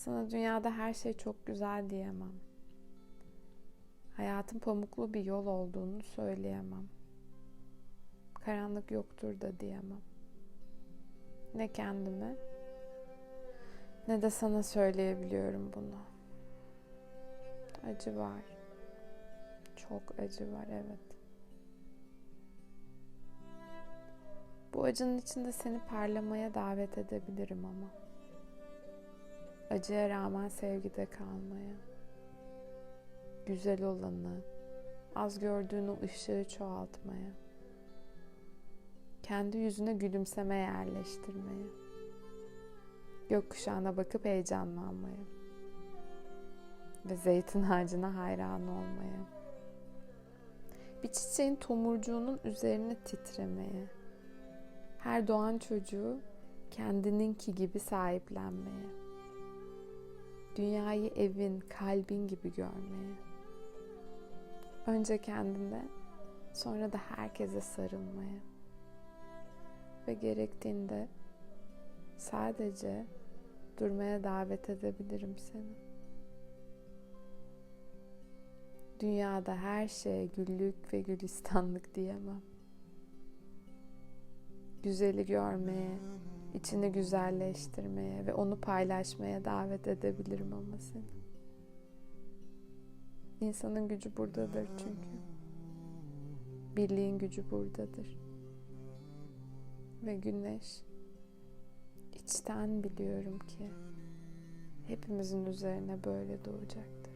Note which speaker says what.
Speaker 1: Sana dünyada her şey çok güzel diyemem. Hayatın pamuklu bir yol olduğunu söyleyemem. Karanlık yoktur da diyemem. Ne kendime ne de sana söyleyebiliyorum bunu. Acı var. Çok acı var evet. Bu acının içinde seni parlamaya davet edebilirim ama. Acıya rağmen sevgide kalmaya. Güzel olanı, az gördüğün o ışığı çoğaltmaya. Kendi yüzüne gülümseme yerleştirmeye. Gökkuşağına bakıp heyecanlanmaya. Ve zeytin ağacına hayran olmaya. Bir çiçeğin tomurcuğunun üzerine titremeye. Her doğan çocuğu kendininki gibi sahiplenmeye. Dünyayı evin, kalbin gibi görmeye. Önce kendine, sonra da herkese sarılmaya. Ve gerektiğinde sadece durmaya davet edebilirim seni. Dünyada her şeye güllük ve gülistanlık diyemem. Güzeli görmeye, içini güzelleştirmeye ve onu paylaşmaya davet edebilirim ama seni. İnsanın gücü buradadır çünkü. Birliğin gücü buradadır. Ve güneş içten biliyorum ki hepimizin üzerine böyle doğacak.